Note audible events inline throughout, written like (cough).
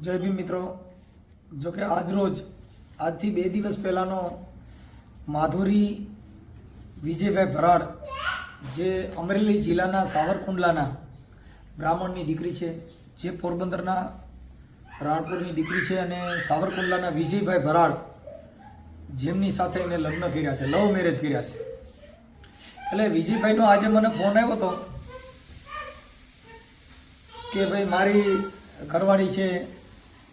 જય ભીમ મિત્રો. જો કે આજ રોજ, આજથી બે દિવસ પહેલાંનો માધુરી વિજયભાઈ ભરાડ, જે અમરેલી જિલ્લાના સાવરકુંડલાના બ્રાહ્મણની દીકરી છે, જે પોરબંદરના રાણપુરની દીકરી છે અને સાવરકુંડલાના વિજયભાઈ ભરાડ જેમની સાથે એને લગ્ન કર્યા છે, લવ મેરેજ કર્યા છે. એટલે વિજયભાઈનો આજે મને ફોન આવ્યો હતો કે ભાઈ મારી કરવાની છે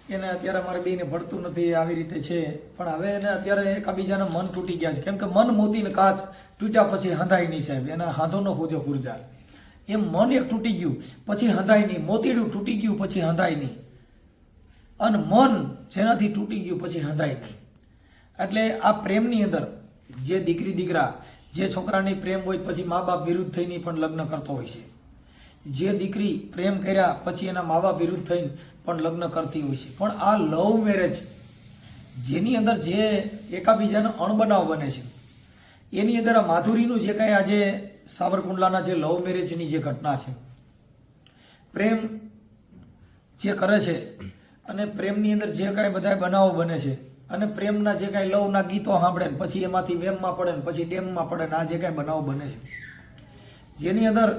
એને અત્યારે મારે બેને ભળતું નથી, આવી રીતે છે. પણ હવે એને અત્યારે એકાબીજાના મન તૂટી ગયા છે. કેમ કે મન મોતીને કાચ તૂટ્યા પછી હંધાય નહીં સાહેબ. એના હાંધોનો હોજો ઊર્જા એમ મન એક તૂટી ગયું, પછી હંધાય નહીં. મોતીડું તૂટી ગયું, પછી હંધાય નહીં. અને મન જેનાથી તૂટી ગયું, પછી હંધાય નહીં. એટલે આ પ્રેમની અંદર જે દીકરી દીકરા, જે છોકરાની પ્રેમ હોય, પછી મા બાપ વિરુદ્ધ થઈને પણ લગ્ન કરતો હોય છે. જે દીકરી પ્રેમ કર્યા પછી એના મા બાપ વિરુદ્ધ થઈને પણ લગ્ન કરતી હોય છે. પણ આ લવ મેરેજ જેની અંદર જે એકાબીજાનો અણબનાવ બને છે, એની અંદર આ માધુરીનું જે કાંઈ આજે સાબરકુંડલાના જે લવ મેરેજની જે ઘટના છે, પ્રેમ જે કરે છે અને પ્રેમની અંદર જે કાંઈ બધા બનાવો બને છે અને પ્રેમના જે કાંઈ લવના ગીતો સાંભળે ને પછી એમાંથી વેમમાં પડે ને પછી ડેમમાં પડે ને આ જે કાંઈ બનાવો બને છે. જેની અંદર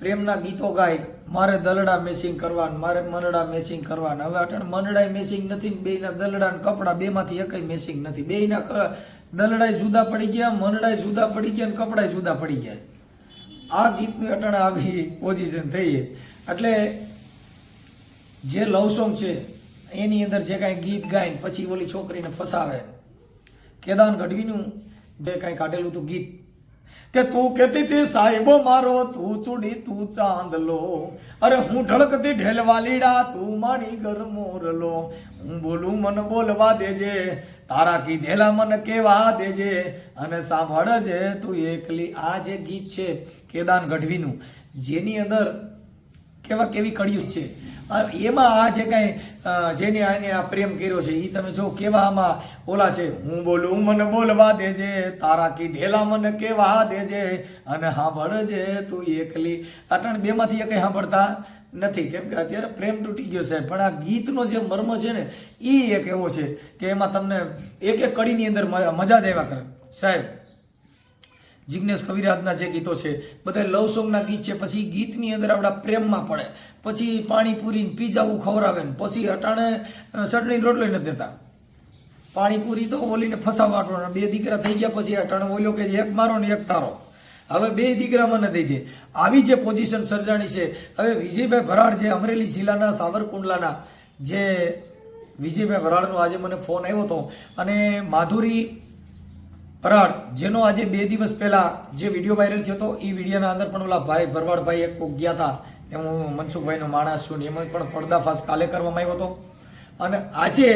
પ્રેમના ગીતો ગાય, મારે દલડા મેસિંગ કરવા મારે મનડા મેસિંગ કરવાનું. હવે અટણ મનડાય મેસિંગ નથી બેના બેયના દલડા ને કપડા બેમાંથી એકય મેસિંગ નથી. બેયના ક- દલડાય જુદા પડી ગયા, મનડાય જુદા પડી ગયા ને કપડાય જુદા પડી ગયા. આ ગીતની અટણ આવી પોઝિશન થઈ એટલે જે લવ સોંગ છે, એની અંદર જે કાંઈ ગીત ગાય પછી ઓલી છોકરીને ફસાવે. કેદાન ગઢવીનું જે કાંઈ કાઢેલું હતું ગીત કે તું કેતી તી સાહેબો, મારો તું ચૂડી તું ચાંદલો. અરે હું ઢળકતી ઢેલવાલીડા, તું માણી ઘર મોરલો. હું બોલું, મન બોલવા દેજે, તારા કીધેલા મન કેવા દેજે. અને સાંભળજે, તું એકલી આ જે ગીત છે કેદાન ગઢવીનું જેની અંદર કેવા કેવી કડિયું છે. એમાં આ જે કાંઈ જેને આને આ પ્રેમ કર્યો છે એ તમે જો કેવા આમાં ઓલા છે, હું બોલું, મને બોલવા દેજે, તારા કીધેલા મને કેવા દેજે, અને સાંભળજે તું એકલી. અટણ બેમાંથી એ કંઈ સાંભળતા નથી. કેમ કે અત્યારે પ્રેમ તૂટી ગયો છે, પણ આ ગીતનો જે મર્મ છે ને એ એક એવો છે કે એમાં તમને એક એક કડીની અંદર મજા જ આવ્યા કરે. સાહેબ જિજ્ઞેશ કવિરાજના જે ગીતો છે બધા લવ સોંગના ગીત છે, પછી ગીતની અંદર આપણા પ્રેમમાં પડે. પછી પાણીપુરી પીઝાવું ખવડાવે ને પછી અટાણે ચટણી રોટલો નથી દેતા. પાણીપુરી તો ઓલીને ફસાવવાનો બે દીકરા થઈ ગયા પછી અટાણે ઓલ્યો કે એક મારો ને એક તારો. હવે બે દીકરા મને દઈ દે. આવી જે પોઝિશન સર્જાણી છે, હવે વિજયભાઈ ભરાડ જે અમરેલી જિલ્લાના સાવરકુંડલાના જે વિજયભાઈ ભરાડનો આજે મને ફોન આવ્યો હતો, અને માધુરી પરાડ જેનો આજે બે દિવસ પહેલા જે વીડિયો વાયરલ થયો હતો એ વિડીયોના અંદર પણ ઓલા ભાઈ ભરવાડભાઈ એક કોક ગયા હતા. એમ હું મનસુખભાઈનો માણસ છું ને એમાં પણ પડદાફાશ કાલે કરવામાં આવ્યો હતો. અને આજે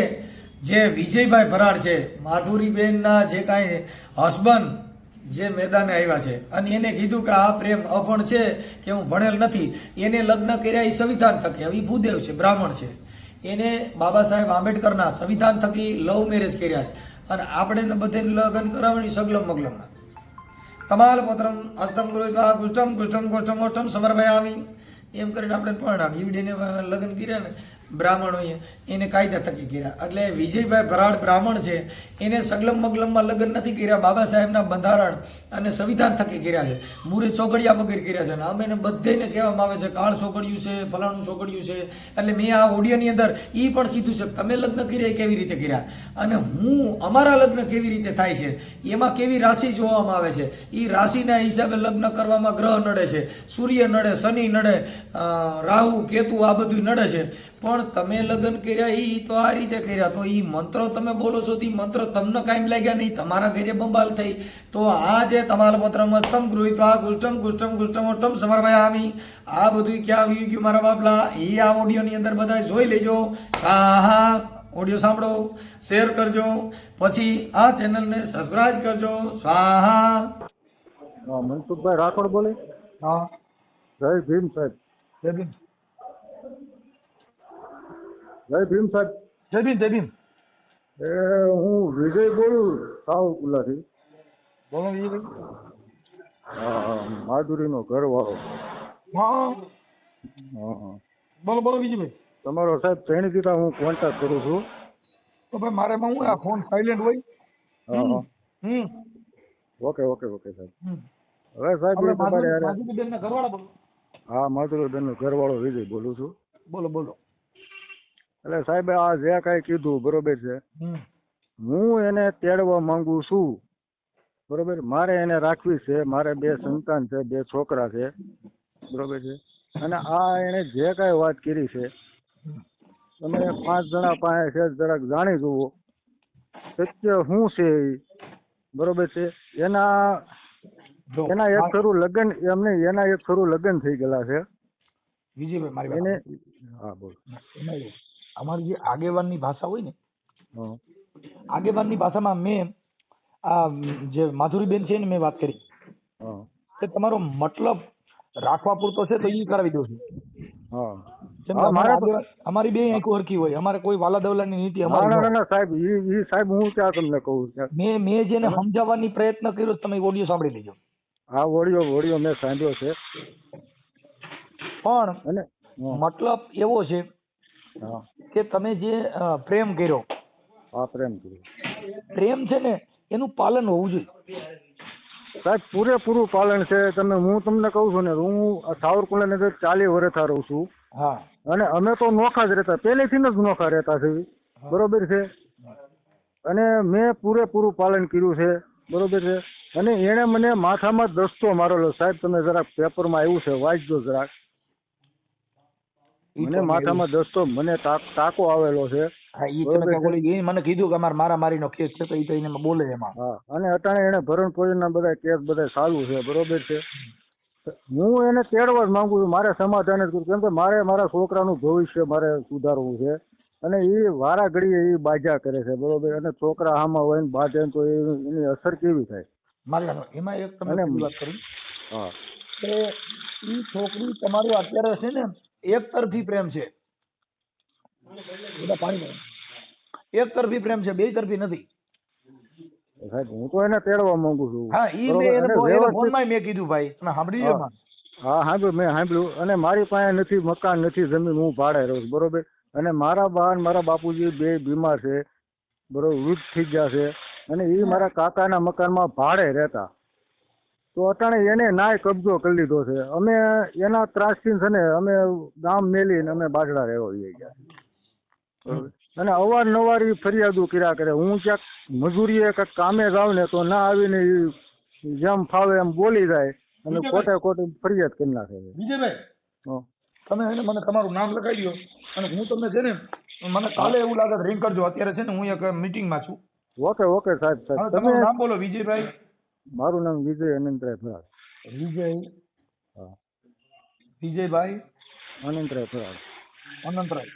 જે વિજયભાઈ ભરાડ છે, માધુરીબેનના જે કાંઈ હસબન્ડ જે મેદાને આવ્યા છે, અને એને કીધું કે આ પ્રેમ અભણ છે કે હું ભણેલ નથી. એને લગ્ન કર્યા એ સંવિધાન થકી. હવે ભૂદેવ છે, બ્રાહ્મણ છે. એને બાબા સાહેબ આંબેડકરના સંવિધાન થકી લવ મેરેજ કર્યા છે. અને આપણે ને બધે લગ્ન કરાવવાની સગલમ મગલમમાં તમાલ પત્રમ અસ્તમ ગુરુત્વા ગુષ્ટમ ગુષ્ટમ ગુષ્ટમ ઓષ્ટમ સમર્પયામી. એમ કરીને આપણે પરણામ. ઈવડીને લગ્ન કર્યા ને બ્રાહ્મણોએ એને કાયદા થકી કર્યા. એટલે વિજયભાઈ ભરાડ બ્રાહ્મણ છે, એને સગલમ મગલમમાં લગ્ન નથી કર્યા, બાબા સાહેબના બંધારણ અને સંવિધાન થકી કર્યા છે. મૂરે ચોકડિયા વગર કર્યા છે. અને અમે એને બધેને કહેવામાં આવે છે, કાળ ચોકડિયું છે, ફલાણું ચોકડિયું છે. એટલે મેં આ ઓડિયોની અંદર એ પણ કીધું છે, તમે લગ્ન કર્યા એ કેવી રીતે કર્યા? અને હું અમારા લગ્ન કેવી રીતે થાય છે, એમાં કેવી રાશિ જોવામાં આવે છે? એ રાશિના હિસાબે લગ્ન કરવામાં ગ્રહ નડે છે, સૂર્ય નડે, શનિ નડે રાહુ, કેતુ આ બધું નડે છે. પણ તમે લગ્ન કર્યા એ તો આ રીતે કર્યા. તો એ મંત્ર તમે બોલો છો તે મંત્ર તમને કાંઈ લાગ્યા નહીં. તમારા ઘરે બંબાલ થઈ. તો આ જે તમારા પત્ર મસ્તમ ગૃહિત્વા ગુષ્ટમ ગુષ્ટમ ગુષ્ટમ ઓષ્ટમ સમર્પયામી આ બધું ક્યાં આવી ગયું મારા બાપલા? એ આ ઓડિયોની અંદર બધા જોઈ લેજો. હા ઓડિયો સાંભળો શેર કરજો. પછી આ ચેનલને સબસ્ક્રાઇબ કરજો. સ્વાહા. હા મનસુખભાઈ રાઠોડ બોલે? હા. જય ભીમ સાહેબ. જય ભીમ. જય ભીમ સાહેબ. જય ભીમ જય ભીમ. એ હું વિજય બોલું સાવ સાવકુલાથી બોલો વિજયભાઈ હા માધુરીનો ઘરવાળો હા. હા બોલો બોલો વિજયભાઈ તમારો સાહેબ ત્રણ દીધા હું કોન્ટેક્ટ કરું છું. તો ભાઈ મારે હું આ ફોન સાયલેન્ટ હોય. હા હમ ઓકે ઓકે ઓકે સાહેબ. હવે સાહેબ તમારે ઘરવાળા બોલો. હા માધુરીબેનનો ઘરવાળો વિજય બોલું છું. બોલો બોલો. એટલે સાહેબ આ જે કઈ કીધું બરોબર છે? હું એને તેડવા માંગુ છું બરોબર? મારે એને રાખવી છે મારે બે સંતાન છે બે છોકરા છે બરોબર છે? અને આ એને જે કઈ વાત કરી છે તમે પાંચ જણા પાસે છે જરાક જાણી જુઓ. સત્ય શું છે બરોબર છે? એના એના એક ખરું લગ્ન એમને એના એક ખરું લગ્ન થઈ ગયેલા છે. વિજયભાઈ મારી એને હા બોલ. અમારી જે આગેવાનની ભાષા હોય ને હા આગેવાનની ભાષામાં મેં આ જે માધુરીબેન છે ને મેં વાત કરી. કે તમારો મતલબ રાખવા પૂરતો છે તો એ કરાવી દઉં છું. હા. હા, અમારા બે આંખો હરખી હોય. અમારે કોઈ વાલા દવલાની નીતિ ના સાહેબ સાહેબ હું ત્યાં તમને કહું મેં મેં જેને સમજાવવાની પ્રયત્ન કર્યો તમે ઓડિયો સાંભળી લેજો. આ ઓડિયો ઓડિયો મેં સાંભળ્યો છે. પણ મતલબ એવો છે હા કે તમે જે પ્રેમ કર્યો. આ પ્રેમ કર્યો. પ્રેમ છે ને એનું પાલન હોવું જોઈએ. સાહેબ પૂરેપૂરું પાલન છે. તમે હું તમને કહું છું ને હું સાવરકુંડલા નગર ચાલી વર્ષથી રહું છું. હા. અને અમે તો નોખા જ રહેતા પહેલેથી જ નોખા રહેતા છે. બરોબર છે? અને મેં પૂરેપૂરું પાલન કર્યું છે. બરોબર છે? અને એણે મને માથામાં દસ્તો મારેલો. સાહેબ તમે જરાક પેપરમાં આવ્યું છે વાંચજો જરાક. મને માથામાં દસ્તો મને ટાક- આવેલો છે. હા ઈ તમે એ મને કીધું કે અમારે મારા નો કેસ છે તો ઈ તો એને બોલે એમાં. હા અને અટાણે એને ભરણ પોષણના બધા કેસ બધા ચાલુ છે બરોબર છે? હું એને તેડવા જ માંગુ છું મારે સમાધાન જ કરું કેમ કે મારે મારા છોકરાનું ભવિષ્ય મારે સુધારવું છે અને એ વારા ઘડીએ એ બાજા કરે છે બરોબર? અને છોકરા આમાં હોય ને બાજે તો એની અસર કેવી થાય? મારી એમાં એક તમને વાત કરું. હા. એ છોકરી તમારું અત્યારે છે ને એક તરફી પ્રેમ છે. એક તરફી પ્રેમ છે બે તરફી નથી. સાહેબ હું તો એને તેડવા માંગુ છું. હા ઈ? મેં એને અને ફોનમાં મેં કીધું ભાઈ તમે સાંભળી લો હા. હા મેં સાંભળ્યું. અને મારી પાસે નથી મકાન નથી જમીન હું ભાડે રહું છું બરોબર? અને મારા બા અને મારા બાપુજી બે બીમાર છે બરોબર વૃદ્ધ થઈ ગયા છે. અને એ મારા કાકાના મકાનમાં ભાડે રહેતા. તો અટાણે એને નાય કબજો કરી લીધો છે. અમે એના ત્રાસથી છે ને અમે ગામ મેલીને અમે બાજડા રહેવા જઈએ ગયા અને અવારનવાર એ ફરિયાદો કર્યા કરે. હું ક્યાંક મજૂરીએ કાંઈક કામે જાઉં ને તો ના આવીને જેમ ફાવે એમ બોલી જાય અને ખોટે ખોટી ફરિયાદ કરી નાખે છે. વિજયભાઈ. તમે એને મને તમારું નામ લખાઈ દો અને હું તમને છે ને મને કાલે એવું લાગે રિંગ કરજો અત્યારે છે ને હું એક મિટિંગમાં છું. ઓકે ઓકે સાહેબ સાહેબ. તમે નામ બોલો વિજયભાઈ. મારું નામ વિજય અનંતરાય ફરાળ વિજય? હા. વિજયભાઈ? અનંતરાય ફરાળ અનંતરાય?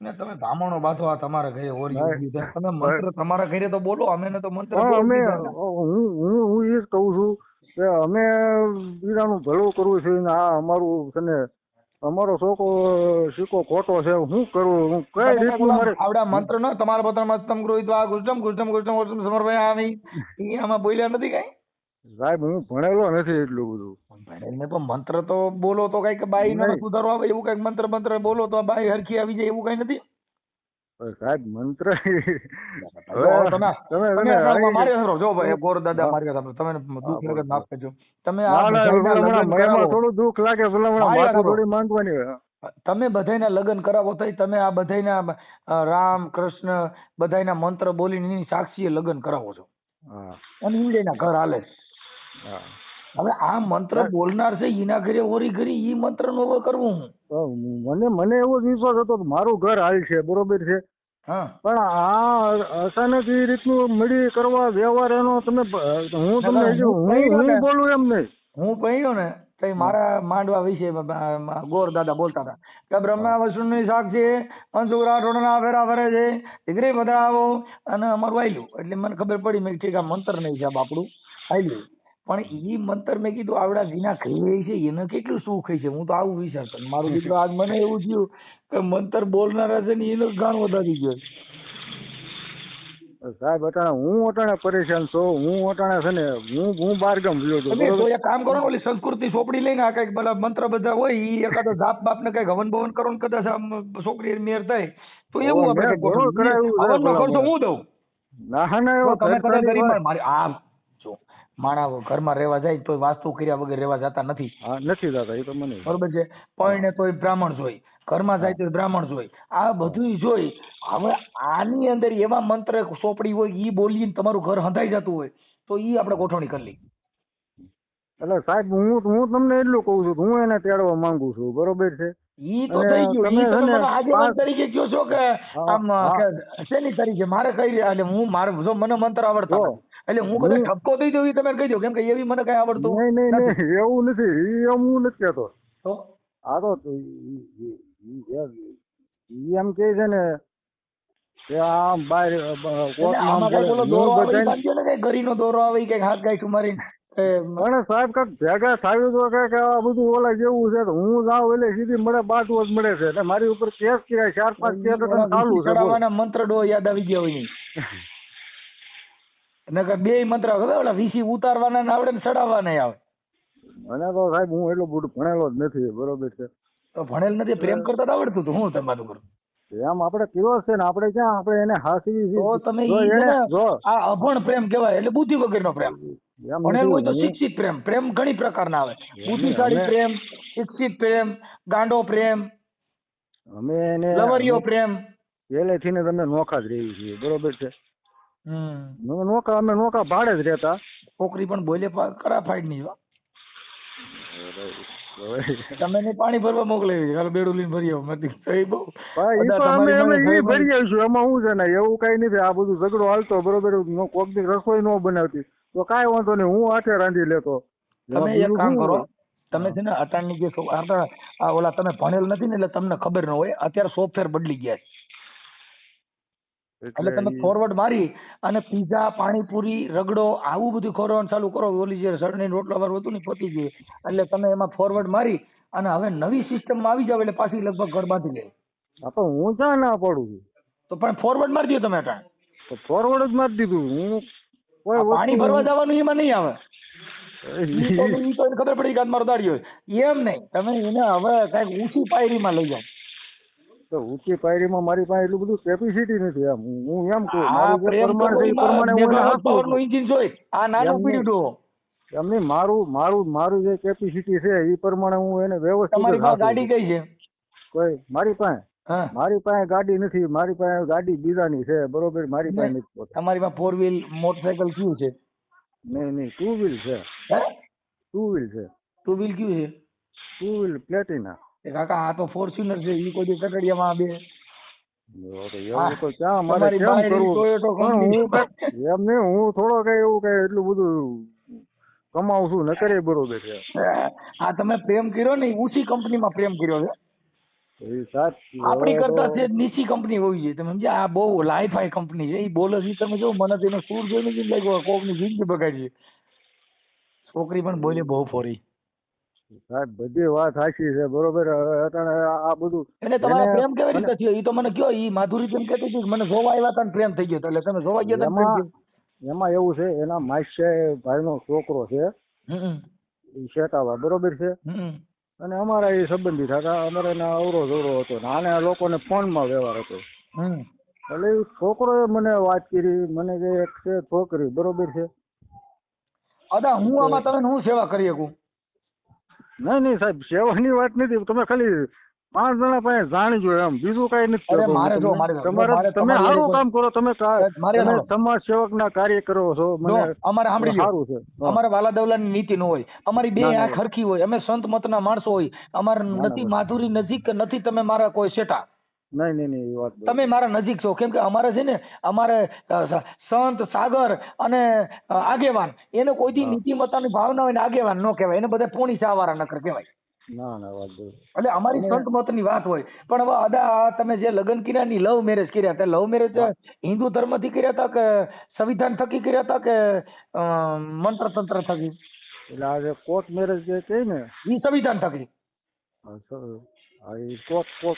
ને તમે ધામણો બાંધો આ તમારા ઘરે ઓરી. તમે મંત્ર તમારા ઘરે તો બોલો અમે ને તો મંત્ર અમે હું હું હું એ જ કહું છું કે અમે બીજાનું ભલું કરવું છે ને આ અમારું છે ને અમારો છોકરો સિક્કો ખોટો છે હું કરું? હું કઈ રીતનું મારે આવડા મંત્ર ન તમારા બધા મસ્તમ આ ગુષ્ટમ ગુષ્ટમ ગુષ્ટમ ગુષ્ટમ સમર્પયામિ આવી. આમાં બોલ્યા નથી કઈ? સાહેબ હું ભણેલો નથી એટલું બધું. ભણેલને તો મંત્ર તો બોલો તો કંઈક બાઈ નો. સુધારો આવે એવું કંઈક મંત્ર મંત્ર બોલો તો બાઈ હરખી આવી જાય એવું કઈ નથી? સાહેબ મંત્ર? તમે તમે તમે તમે આમાં મારી આવી- સાંભળો, જો ભાઈ ગોર દાદા હા. મારી તમે દુઃખ લાગે માફ કરજો. તમે આ ના ના બધાયના ભલામણા લગ્ન કરાવો. હોય. તમે બધાયના લગ્ન કરાવો તોય તમે આ બધાયના અ, રામ કૃષ્ણ બધાયના મંત્ર બોલીને સાક્ષીએ લગ્ન કરાવો છો. અને ઈંડેના ઘર હાલે. હા. હવે આ મંત્ર બોલનાર છે એના ઘરે ઓરી ઘરી ઈ મંત્ર નો કરવું હું? મને મને એવો જ વિશ્વાસ હતો કે મારું ઘર હાલ છે બરોબર છે. હા. પણ આ અચાનક એ રીતનું મળી કરવા વ્યવહાર એનો તમે હું તમને હું બોલું એમ નહીં. હું કહ્યું ને તો મારા માંડવા વિશે ગોર દાદા બોલતા હતા. કે બ્રહ્મા શાક છે અંશુ રાઠોડના ફેરા ફરે છે દીકરી આવો અને અમારું આયલું એટલે મને ખબર પડી મેં ઠીક આ મંત્ર નહીં છે આપણું આયલું પણ ઈ મંતર મેં કીધું આવડા વિના ખાઈ છે એને કેટલું સુખ છે હું તો આવું વિચારતો મારું દીકરો આજ મને એવું થયું કે મંત્ર બોલનારા છે ને એનો ગાણ વધારી ગયો સાહેબ અટાણે હું અટાણે પરેશાન છો? હું અટાણે છે ને હું હું બહાર ગામ ગયો છું તો એક કામ કરો ઓલી સંસ્કૃતિ સોપડી લઈને આ કંઈક બધા મંત્ર બધા હોય એ એકાદો જાપ બાપ ને કંઈક હવન ભવન કરો ને કદાચ આમ છોકરી મેર થાય તો એવું આપણે હવન. ઘણું ભલા ખર્ચો હું દઉં? ના ના એવો તમે કદાચ ગરીબ મારી આ માણા ઘરમાં રહેવા જાય તો વાસ્તુ કર્યા વગર રહેવા જતા નથી. હા નથી જતા એ તો મને. બરોબર છે? પરણે તોય બ્રાહ્મણ જોઈ ઘરમાં જાય તો બ્રાહ્મણ જોઈ. આ બધું જોઈ હવે આની અંદર એવા મંત્ર સોપડી હોય એ બોલીને તમારું ઘર હંધાઈ જતું હોય તો ઈ આપણે ગોઠવણી કરી લઈ એટલે સાહેબ હું હું તમને એટલું કહું છું હું એને તેડવા માંગુ છું બરોબર છે? ઈ તો થઈ ગયું ઈ તમે આગેવાન તરીકે કયો છો કે આમ શેની તરીકે? મારે કઈ એટલે હું મારે જો મને મંત્ર આવડતો. એટલે હું કદાચ ઠપકો દઈ દઉં તમે કહી દો કેમ કે એવી મને કઈ આવડતું નહીં નહીં એવું નથી એમ હું નથી કહેતો. આ તો એમ- કે છે ને કે આમ બહાર દોરો આવે ગરીનો દોરો કંઈક હાથ ગાંઠ મારીને એ, સાહેબ કાંઈક ભેગા થાવ્યું તો કે આ બધું ઓલા જેવું છે તો હું જાઉં એટલે સીધી મળે જ મળે છે. એટલે મારી ઉપર કેસ કર્યા ચાર પાંચ કેસ ચાલુ છે મંત્ર ડો યાદ આવી ગયા હોય (laughs) નકર બે મંત્ર ખબર ઓલા વીસી ઉતારવાના ને આવડે ને ચડાવવાના આવે. મને તો સાહેબ હું એટલો બધું ભણેલો જ નથી બરોબર છે. તો ભણેલ નથી પ્રેમ કરતા તો આવડતું હતું હું તમારું કરું? એમ આપણે કેવો છે ને આપણે ક્યાં આપણે એને હાસી તો તમે આ અભણ પ્રેમ કહેવાય એટલે બુદ્ધિ વગરનો પ્રેમ. ભણેલ હોય તો શિક્ષિત પ્રેમ પ્રેમ ઘણી પ્રકારના આવે. બુદ્ધિશાળી પ્રેમ શિક્ષિત પ્રેમ ગાંડો પ્રેમ અમે એને લવરિયો પ્રેમ. પહેલેથી ને તમે નોખા જ રહી છીએ બરોબર છે. હમ. અમે નોખા અમે નોકા ભાડે જ રહેતા. છોકરી પણ બોલે કરા ફાઈડ નહીં તમે ને પાણી ભરવા મોકલાવી છે. બેડું લઈને ભરી આવો. મેં કીધું, "એ બહુ અમે અમે એ ભરી આવીશું. એમાં શું છે ને એવું કઈ નથી. આ બધું ઝઘડો હાલતો બરોબર કોક દી રસોઈ ન બનાવતી. તો કાંઈ વાંધો નહીં હું આઠે રાંધી લેતો. તમે એક કામ કરો. તમે છે ને અટાણની જે આ ઓલા તમે ભણેલ નથી ને એટલે તમને ખબર ન હોય. અત્યારે સોફ્ટવેર બદલી ગયા છે. એટલે તમે ફોરવર્ડ મારી અને પીઝા પાણીપુરી રગડો આવું બધું ખોરવાનું ચાલુ કરો. ઓલી જે સરણી રોટલા વાળું હતું ને પતી ગયું. એટલે તમે એમાં ફોરવર્ડ મારી અને હવે નવી સિસ્ટમમાં આવી જાવ એટલે પાછી લગભગ ઘર બાંધી લે આ તો હું ક્યાં ના પડું? છું તો પણ ફોરવર્ડ મારી દો તમે તો ફોરવર્ડ જ મારી દીધું. હું કોઈ પાણી ભરવા જવાનું એમાં નહીં આવે. (laughs) ખબર પડી કે મારો દાડ્યો એમ નહીં. તમે એને હવે કંઈક ઊંચી પાયરીમાં લઈ જાઓ. તો ઊંચી પાયરીમાં મારી પાસે એટલું બધું કેપેસિટી નથી એમ. હું- એમ કહું મારું જે પ્રેમ પ્રમાણ છે એ પ્રમાણે હું એને મેગાવોટ આપું પાવરનું છું. જોઈ આ નાનું પીડ્યું. એમ નહીં મારું મારું મારું જે કેપેસિટી છે એ પ્રમાણે હું એને વ્યવસ્થિત તમારી પાસે ગાડી કઈ છે? કોઈ મારી પાસે મારી પાસે ગાડી નથી મારી પાસે ગાડી બીજાની છે બરોબર? મારી પાસે નથી તમારી પાસે ફોર વ્હીલ મોટરસાયકલ કયું છે? નહીં નહીં ટુ વ્હીલ છે. ટુ વ્હીલ છે. ટુ વ્હીલ કયું છે? ટુ વ્હીલ પ્લેટિના એ કાકા આ તો ફોર્ચ્યુનર છે ઈ કોઈ કટડિયામાં બે. હા, થોડો કઈ એવું કઈ એટલું બધું કમાવું છું ન કરે બરોબર છે. આ તમે પ્રેમ કર્યો ને ઊંચી કંપનીમાં પ્રેમ કર્યો છે. એ આપણી કરતા છે નીચી કંપની હોવી જોઈએ. તમે સમજ્યા આ બહુ લાઈફાઈ કંપની છે. એ બોલે છે તમે જો મને તેનો સૂર જોઈને જ લાગ્યું કોકની જિંદગી બગાડી છે. છોકરી પણ બોલે બહુ ફોરી. સાહેબ બધી વાત સાચી છે બરોબર? આ બધું એટલે તમારો પ્રેમ કેવી રીતે થયો? એ તો મને કયો એ માધુરી બેન કહેતી હતી મને જોવા આવ્યા હતા પ્રેમ થઈ ગયો એટલે તમે જોવા ગયા હતા એમાં એવું છે એના માસ્ય ભાઈનો છોકરો છે એ શેટાવા બરોબર છે? અને અમારા એ સંબંધી હતા અમારે એના અવરો જવરો હતો અને આને આ લોકોને ફોનમાં વ્યવહાર હતો. એટલે એ છોકરોએ મને વાત કરી મને કે એક છે છોકરી બરોબર છે? અદા હું આમાં તમે હું સેવા કરી શકું? નહીં નહીં સાહેબ સેવાની વાત નથી. તમે ખાલી પાંચ જણા પાસે જાણજો એમ. બીજું કઈ નથી તમારે તમે સારું કામ કરો. તમે મારે સમાજ સેવક ના કાર્ય કરો છો. અમારે સાંભળી સારું છે. અમારે વાલા દવલાની નીતિ ન હોય. અમારી બે ના, ના. આંખ હરખી હોય. અમે સંત મતના માણસો હોય. અમારે નથી માધુરી નજીક નથી. તમે મારા કોઈ શેઠા. નહીં નહીં નહીં એ વાત બરોબર. તમે મારા નજીક છો. કેમ કે અમારે છે ને અમારે અ, સંત સાગર અને અ, આગેવાન એને કોઈથી હા. નીતિમત્તાની ભાવના હોય ને આગેવાન ન કહેવાય. એને બધા પોણી ચાવાળા નકર કહેવાય. ના ના વાત બરોબર. એટલે અમારી સંત મતની વાત હોય. પણ હવે અદા આ તમે જે લગ્ન કર્યા ની લવ મેરેજ કર્યા હતા લવ મેરેજ હિન્દુ ધર્મથી કર્યા હતા કે સંવિધાન થકી કર્યા હતા કે મંત્ર તંત્ર થકી? એટલે આ જે કોર્ટ મેરેજ જે કહે ને? ઈ સંવિધાન થકી. હા, એ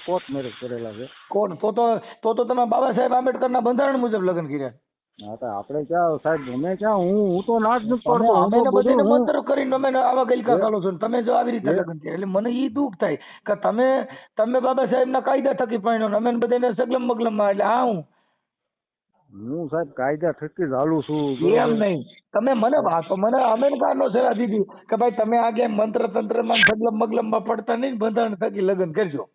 કોર્ટ મેરેજ કરેલા છે. કોણ? તો તો તો તો તમે બાબા સાહેબ આંબેડકરના બંધારણ મુજબ લગ્ન કર્યા. હા તો આપણે ક્યાં સાહેબ અમે ક્યાં હું હું તો ના જ પડતો. અમે ને બધાને મંત્ર કરીને અમે આવા ગલકા ચાલો છો તમે જો આવી રીતે લગ્ન કર્યા. એટલે મને ઈ દુઃખ થાય કે તમે તમે બાબા સાહેબના કાયદા થકી પરણ્યો ને અમે બધાને સગલમ મગલમમાં એટલે હા હું હું સાહેબ કાયદા થકી જ હાલું છું એમ નહીં. તમે મને વાતો મને અમે ને કારનો સલાહ દીધી કે ભાઈ તમે આગે મંત્ર તંત્રમાં સગલમ બગલમમાં પડતા નહીં બંધારણ થકી લગ્ન કરજો.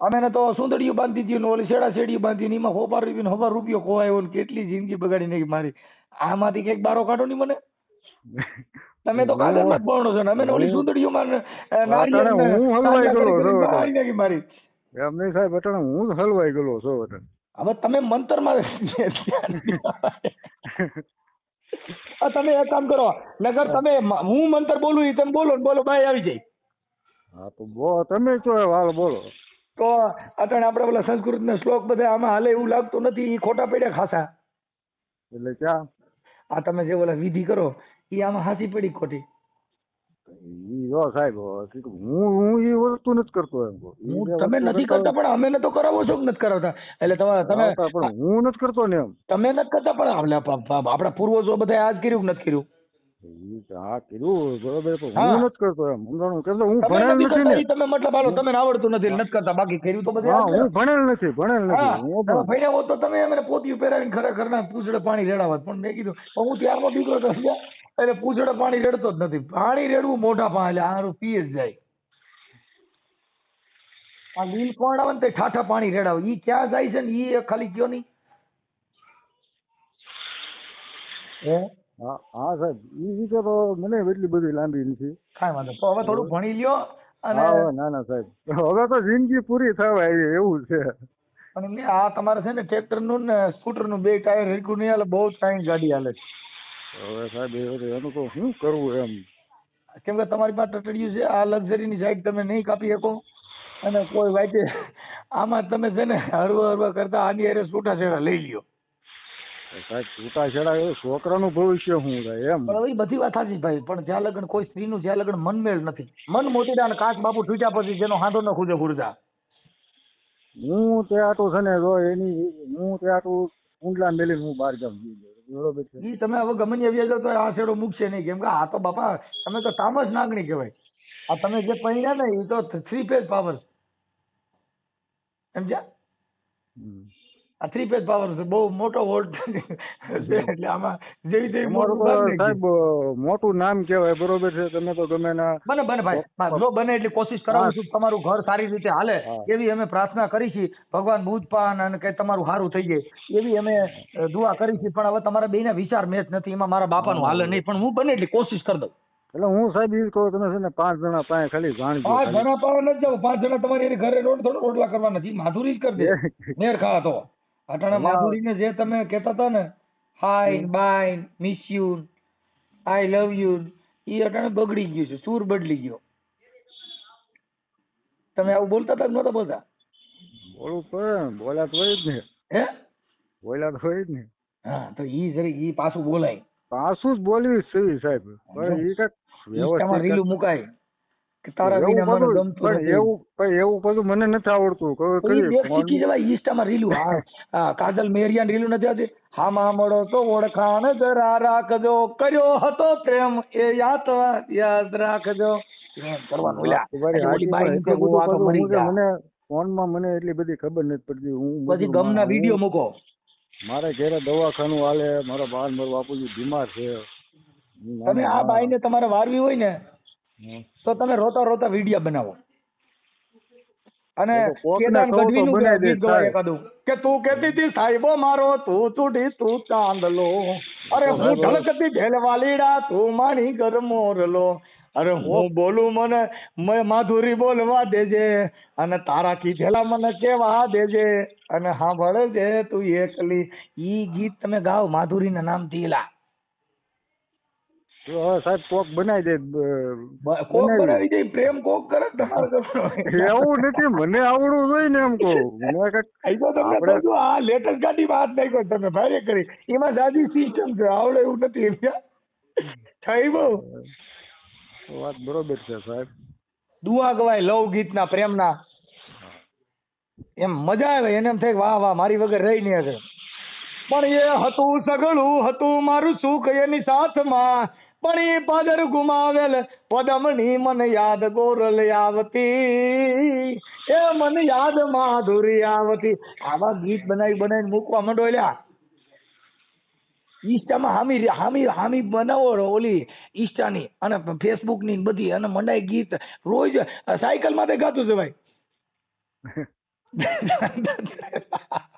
અમે તો સુંદડીયું બાંધી દીધું ઓલી શેડા શેડીયું બાંધી ને એમાં હોબાર રૂપિયો હોબાર રૂપિયો ખોવાયો ને કેટલી જિંદગી બગાડી નાખી મારી. આમાંથી કંઈક બારો કાઢો નહીં મને? તમે તો કાગળમાં જ ભણો છો ને અમે ઓલી સુંદડીઓમાં નારિયેળ હું હલવાઈ ગયો છો છું. મારી. એમ નહીં સાહેબ અટાણે હું હલવાઈ ગયો છું અટાણે હવે તમે મંતરમાં આ તમે એક કામ કરો નગર તમે હું મંતર બોલું એ તમે બોલો ને બોલો બાય આવી જાય. હા તો બો તમે છો હાલ બોલો. તો અત્યારે આપણે પેલા સંસ્કૃત ના શ્લોક બધા આમાં હાલે એવું લાગતું નથી એ ખોટા પડ્યા ખાસા. એટલે ક્યાં? આ તમે જે ઓલા વિધિ કરો એ આમાં હાસી પડી ખોટી. જો સાહેબ હું હું એ વસ્તુ નથી કરતો એમ. હું તમે નથી કરતા પણ અમે તો કરાવો છો કે નથી કરાવતા. એટલે તમે તમે પણ હું નથી કરતો ને એમ. તમે નથી કરતા પણ આપણા પૂર્વજો બધા આજ કર્યું કે નથી કર્યું? હા કીધું બરોબર હું નથી કરતો એમ. સમજાણું કે હું ભણેલ નથી નથી ને. તમે મતલબ હાલો તમે આવડતું નથી નથી કરતા બાકી કર્યું તો બધે હા હું ભણેલ નથી ભણેલ નથી હું. ભણ્યા હોત તો તમે અમને પોતિયું પહેરાવીને ખરેખર ના પૂછડે પાણી રેડાવત પણ મેં કીધું હું ત્યારનો દીકરો એટલે પૂછડે પાણી રેડતો જ નથી. પાણી રેડવું મોઢા પાણી એટલે આરું પીએ જ જાય. આ લીલ કોણ આવે ને તે ઠાઠા પાણી રેડાવે. ઈ ક્યાં જાય છે ને ઈ ખાલી કયો નહીં? હે? હા સાહેબ. ઈ વિશે તો મને એટલી બધી લાંબી નથી. કાંઈ વાંધો તો હવે થોડું ભણી લ્યો અને ના ના સાહેબ. હવે તો જિંદગી પૂરી થવા આવી એવું છે. પણ આ તમારે છે ને ટ્રેક્ટરનું ને સ્કૂટરનું બે ટાયર હરખું નહીં હાલે બહુ ટાઈમ ગાડી હાલે છે. હવે સાહેબ એનું તો શું કરવું એમ? કેમ કે તમારી પાસે ટટડિયું છે આ લક્ઝરીની સાઈડ તમે નહીં કાપી શકો. અને કોઈ વાંચે આમાં તમે છે ને હળવા હળવા કરતા આની હારે છૂટાછેડા લઈ લ્યો. સાહેબ છૂટાછેડા એ છોકરાનું ભવિષ્ય શું થાય એમ? પણ એ બધી વાત સાચી ભાઈ પણ જ્યાં લગન કોઈ સ્ત્રીનું જ્યાં લગન મનમેળ નથી. મન મોતીડા અને કાચ બાપુ ઠૂચ્યા પછી જેનો હાંધો ન ખુદે ખુરદા હું તે આટું છે ને જો એની હું તે આટું ઊંડલા મેલીને હું બહાર બરોબર છે. ઈ તમે હવે ગમે આવી જાવ તો આ શેડો મૂકશે નહીં. કેમ કે આ તો બાપા તમે તો તામસ નાગણી કહેવાય. આ તમે જે પહેર્યા ને એ તો થ્રી ફેઝ પાવર સમજ્યા. આ થ્રી પેજ પાવર છે. બહુ મોટો વોલ્ટ એટલે આમાં જેવી તેવી મોટું. સાહેબ મોટું નામ કહેવાય બરોબર છે? તમે તો ગમે ના બને બને ભાઈ. જો બને એટલી કોશિશ કરાવું છું તમારું ઘર સારી રીતે હાલે એવી અમે પ્રાર્થના કરી છે ભગવાન બુધપાન અને કઈ તમારું સારું થઈ જાય એવી અમે દુઆ કરી છે પણ હવે તમારા બેના વિચાર મેચ નથી. એમાં મારા બાપાનું હાલે નહીં. પણ હું બને એટલી કોશિશ કરી દઉં. એટલે હું સાહેબ એ કહું તમે છે ને પાંચ જણા પાસે ખાલી જાણજો. પાંચ જણા પાવા નથી જાવ. પાંચ જણા તમારી ઘરે રોડ થોડો રોટલા કરવા નથી માધુરી જ કરી દે. મેર ખાવા તો. અટાણે. માધુરીને જે તમે કહેતા હતા ને hi bye miss you I love you એ અટાણે બગડી ગયું છે સૂર બદલી ગયો. તમે આવું બોલતા હતા નહોતા બોલતા? બોલું પણ બોલા તો હોય જ ને. હે? બોલા તો હોય જ ને. હા તો ઈ જરી ઈ પાછું બોલાય. પાછું જ બોલવી છે સાહેબ. પણ ઈ કાંઈક વ્યવસ્થિત રીલું મુકાય. કે તારા વિના મને ગમતું નથી. એવું પણ એવું બધું મને નથી આવડતું. કહું તો ઈ કરીએ ફોન. શીખી જવાય ઇન્સ્ટામાં રીલું. હા કાજલ મેરિયાન રીલું નથી આવતી. હા માં મળો તો ઓળખાણ જરા રાખજો. કર્યો હતો પ્રેમ એ યાદ યાદ રાખજો. કરવાનું એટલે બધું મને ફોનમાં મને એટલી બધી ખબર નથી પડતી. હું પછી ગમના વીડિયો મૂકો. મારે ઘરે દવાખાનું હાલે મારા બાર મારા બાપુજી બીમાર છે. તમે આ બાઈને તમારે વારવી હોય ને. તો તમે રોતા રોતા વીડિયો બનાવો. અને તો કેદાર તો ગઢવીનું ગીત ગવાય સાહેબ. કે તું કેતી હતી સાહેબો મારો તું ચૂડી તું ચાંદલો. અરે હું ઢળકતી ઢેલવાલીડા તું માણી ઘર મોરલો. અરે હું બોલું મને મ- માધુરી બોલવા દેજે અને તારા કીધેલા મને કેવા દેજે અને હા ભળે છે તું એકલી. ઈ ગીત તમે ગાવ માધુરીના નામથી એલા. તો હવે સાહેબ કોક બનાવી દે કોક બનાવી. દે. પ્રેમ કોક કરે તમારે. એવું નથી મને આવડવું જોઈએ ને એમ કહું. મને તમને છું, આ લેટેસ્ટ ગાડીમાં હાથ નાખ્યો તમે ભારે કરી. એમાં દાદી સિસ્ટમ છે આવડે એવું નથી થઈ બહુ વાત બરોબર છે સાહેબ. દુઆ ગવાય લવ ગીતના પ્રેમના. એમ મજા આવે એને એમ થાય વાહ વાહ મારી વગર રહી નહીં હશે પણ એ હતું સગળું હતું મારું સુખ એની સાથમાં. એ પાદર ગુમાવેલ પદમની મન યાદ ગોરલ આવતી. એ મને યાદ માધુરી આવતી. આવા ગીત બનાવી બનાવીને મૂકવા માંડો એલા ઈસ્ટામાં હામી હામી હામી બનાવો ઓલી ઈસ્ટાની અને ફેસબુકની ની બધી અને મંડાઈ ગીત રોજ સાયકલ માટે ગાતું છે ભાઈ. (laughs)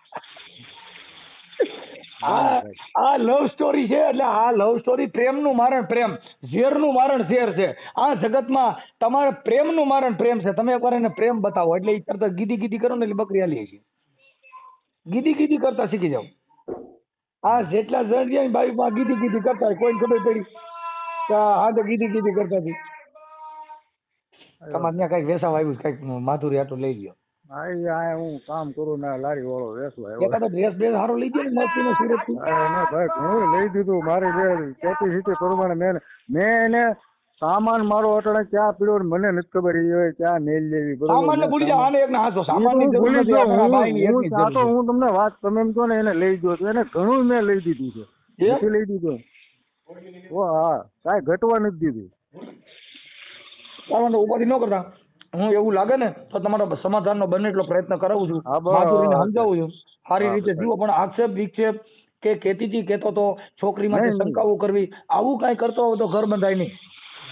આ આ લવ સ્ટોરી છે એટલે આ લવ સ્ટોરી પ્રેમનું મારણ પ્રેમ ઝેરનું મારણ ઝેર છે. આ જગતમાં તમારે પ્રેમનું મારણ પ્રેમ છે. તમે એકવાર એને પ્રેમ બતાવો. એટલે ઈ તરત ગીધી ગીધી કરો ને એટલે બકરી હાલી છે ગીધી ગીધી કરતા શીખી જાવ આ જેટલા જણ ગયા બાઈકમાં ગીધી ગીધી કરતા હોય. કોઈને ખબર પડી કે હા તો ગીધી ગીધી કરતા હતી. તમારે ત્યાં કંઈક વેસાવ આવ્યું કંઈક માધુરી આટલું લઈ ગયો આ એ આ હું કામ કરું ને લારી વાળો વેસવા આવ્યો. ડ્રેસ બ્રેસ સારો લઈ ગયો ને મસ્તીનો સુરતથી ના ભાઈ ઘણું લઈ દીધું મારી જે કેપેસિટી પ્રમાણે મેં મેં એને સામાન મારો અટણે ક્યાં પીડ્યો ને મને નથી ખબર એ ક્યાં મેલ લેવી બરોબર ભૂલી આને હું ભૂલી હું- હું તો હું તમને વાત તમે એમ કહો ને એને લઈ ગયો એને ઘણું મેં લઈ દીધું છે? નથી લઈ દીધું. ઓ હા કાંઈ ઘટવા નથી દીધું. ઉપાધિ ન કરતા. હું એવું લાગે ને તો તમારા સમાધાનનો બને એટલો પ્રયત્ન કરાવું છું. માધુરીને સમજાવું છું. સારી રીતે જીવો પણ આક્ષેપ વિક્ષેપ કે કેતીથી કેતો તો છોકરી માટે. શંકાઓ કરવી આવું કાંઈ કરતો હોય તો ઘર બંધાય નહીં.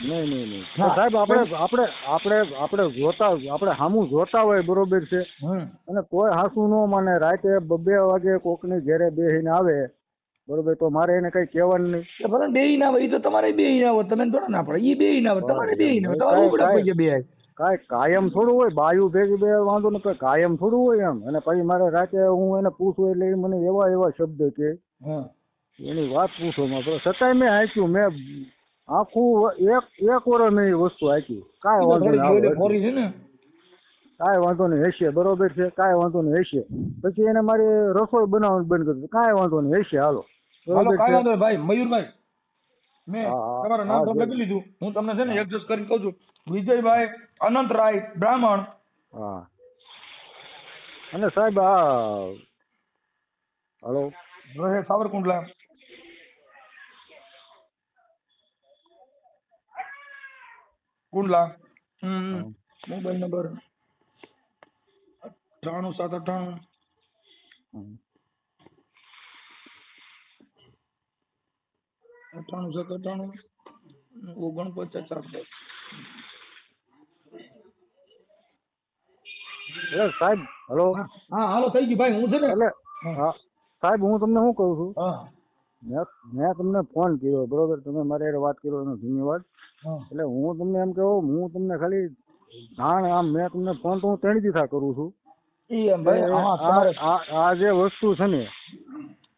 નહીં નહીં નહીં. સાહેબ આપણે આપણે આપણે આપણે જોતા આપણે સામું જોતા હોય બરોબર છે. અને કોઈ હાસુ ન માને રાતે બબે વાગે કોકની ઘેરે બેહીને આવે બરોબર તો મારે એને કઈ કહેવાનું નહીં. બરાબર ભલે બે ના હોય તો તમારે બે ના હોય તમે થોડા ના પડે એ બે ના હોય તમારે બે ના હોય તમારે ઉપડે બે. કાંઈ કાયમ થોડું હોય બાયું ભેગી બે વાંધો કાંઈ કાયમ થોડું હોય એમ. અને પછી મારે રાતે હું એને પૂછું એટલે એ મને એવા એવા શબ્દ કે એની વાત પૂછો માં છતાંય મેં હાંચ્યું મેં આખું એક એક વર્ષ મેં એ વસ્તુ હાંકી કાંઈ વાંધો નહીં ને? કાંઈ વાંધો નહીં હેશે બરોબર છે કાંઈ વાંધો નહીં હેશે. પછી એને મારી રસોઈ બનાવવાનું બંધ કરી કાંઈ વાંધો નહીં હશે હાલો. બરોબર ભાઈ મયુરભાઈ મેં તમારું નામ તો લખી લીધું. હું તમને છે ને એડજસ્ટ કરીને કહું છું. વિજયભાઈ અનંતરાય બ્રાહ્મણ. હા. અને સાહેબ આ હલો. રહે સાવરકુંડલા. કુંડલા. હમ મોબાઈલ નંબર અઠ્ઠાણું સાત અઠ્ઠાણું. અઠ્ઠાણું સાત અઠ્ઠાણું ઓગણપચાસ દસ એટલે સાહેબ હેલો. હા હાલો થઈ ગયું. ભાઈ હું છે ને? એટલે હા. સાહેબ હું તમને શું કહું છું? હા. મેં તમને ફોન કર્યો બરોબર? તમે મારે વાત કર્યો એનો ધન્યવાદ. એટલે હું તમને એમ કહું હું તમને ખાલી જાણ આમ મેં તમને ફોન તો હું ત્રણ દીધા કરું છું. આ જે વસ્તુ છે ને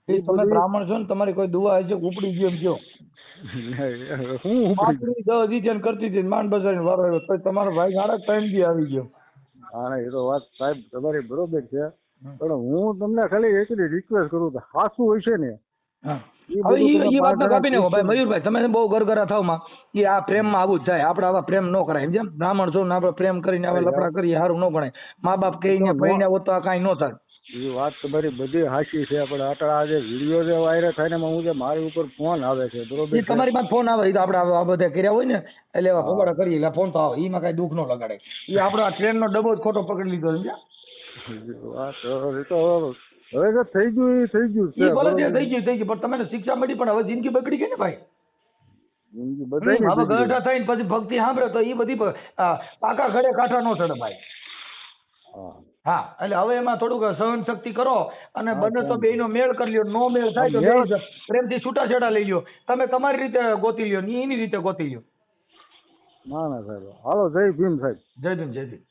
એ તમે બ્રાહ્મણ છો ને તમારી કોઈ દુવા હશે ઉપડી ગયો એમ કયો? હું ઉપડી દસ દી કરતી હતી માંડ બજાર વારો આવ્યો તો તમારો ભાઈ સાડા ટાઈમથી આવી ગયો. હા એ તો વાત સાહેબ તમારી બરોબર છે. પણ હું તમને ખાલી એટલી રિક્વેસ્ટ કરું કે હાસુ હોય છે ને મયુરભાઈ તમે બહુ ગરગરા થાવમાં. એ આ પ્રેમમાં આવું જ થાય આપણે આવા પ્રેમ ન કરાય જેમ બ્રાહ્મણ છો ને આપણે પ્રેમ કરીને આવા લફડા કરીએ સારું ન ગણાય. મા બાપ કહીને પૈણે હોત તો આ કાંઈ ન થાય. એ વાત તમારી બધી હાચી છે પણ અટળ આજે વીડિયો જે વાયરલ થાય ને એમાં હું જે મારી ઉપર ફોન આવે છે બરોબર એ તમારી પાસે ફોન આવે એ તો આપણે આ બધા કર્યા હોય ને એટલે એવા ફોગડા કરી એટલે ફોન તો આવે એમાં કાંઈ દુઃખ ન લગાડે. એ આપણો આ ટ્રેનનો ડબ્બો જ ખોટો પકડી લીધો સમજ્યા? વાત હવે તો હવે તો થઈ ગયું એ થઈ ગયું છે એ ભલે થઈ ગયું થઈ ગયું પણ તમને શિક્ષા મળી પણ હવે જિંદગી બગડી ગઈ ને ભાઈ. જિંદગી બગડી હવે. ગઢા થઈને પછી ભક્તિ સાંભળે તો એ બધી પાકા ઘડે કાંઠા નો ચડે ભાઈ. હા. હા એટલે હવે એમાં થોડુંક સહન શક્તિ કરો અને બને તો બેયનો મેળ કરી લ્યો નો મેળ થાય તો બેય પ્રેમથી છૂટાછેડા લઈ લ્યો. તમે તમારી રીતે ગોતી લ્યો ની એની રીતે ગોતી લ્યો. ના ના સાહેબ. હાલો જય ભીમ સાહેબ. જય ભીમ જય ભીમ.